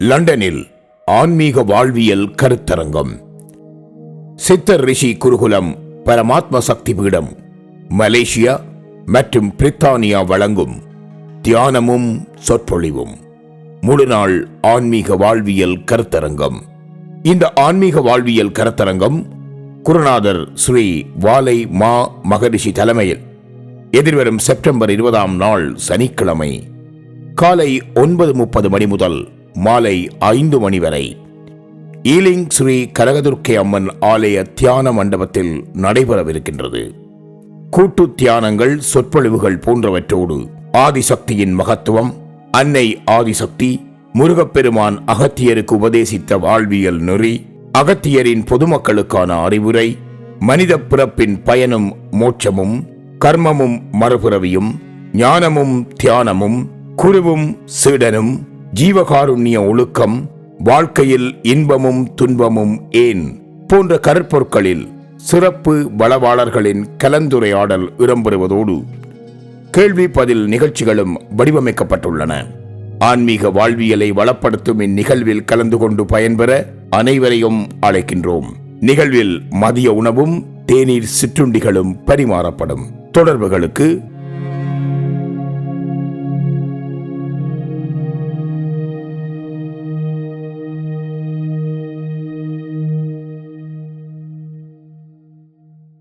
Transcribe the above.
லண்டனில் ஆன்மீக வாழ்வியல் கருத்தரங்கம். சித்தர் ரிஷி குருகுலம் பரமாத்ம சக்தி பீடம் மலேசியா மற்றும் பிரித்தானியா வழங்கும் தியானமும் சொற்பொழிவும். முழுநாள் ஆன்மீக வாழ்வியல் கருத்தரங்கம். இந்த ஆன்மீக வாழ்வியல் கருத்தரங்கம் குருநாதர் ஸ்ரீ வாலை மா மகரிஷி தலைமையில் எதிர்வரும் செப்டம்பர் இருபதாம் நாள் சனிக்கிழமை காலை ஒன்பது முப்பது மணி முதல் மாலை ஐந்து மணி வரை. ஈலிங் ஸ்ரீ கனகதுர்க்கை அம்மன் ஆலய தியான மண்டபத்தில் நடைபெறவிருக்கின்றது. கூட்டு தியானங்கள் சொற்பொழிவுகள் போன்றவற்றோடு ஆதிசக்தியின் மகத்துவம் அன்னை ஆதிசக்தி முருகப்பெருமான் அகத்தியருக்கு உபதேசித்த வாழ்வியல் நெறி அகத்தியரின் பொதுமக்களுக்கான அறிவுரை மனித பிறப்பின் பயனும் மோட்சமும் கர்மமும் மறுபிறவியும் ஞானமும் தியானமும் குருவும் சீடனும் ஜீவகாருண்ய ஒழுக்கம் வாழ்க்கையில் இன்பமும் துன்பமும் ஏன்? போன்ற கருப்பொருட்களில் சிறப்பு வளவாளர்களின் கலந்துரையாடல் இடம்பெறுவதோடு கேள்வி பதில் நிகழ்ச்சிகளும் வடிவமைக்கப்பட்டுள்ளன. ஆன்மீக வாழ்வியலை வளப்படுத்தும் இந்நிகழ்வில் கலந்து கொண்டு பயன்பெற அனைவரையும் அழைக்கின்றோம். நிகழ்வில் மதிய உணவும் தேநீர் சிற்றுண்டிகளும் பரிமாறப்படும். தொடர்புகளுக்கு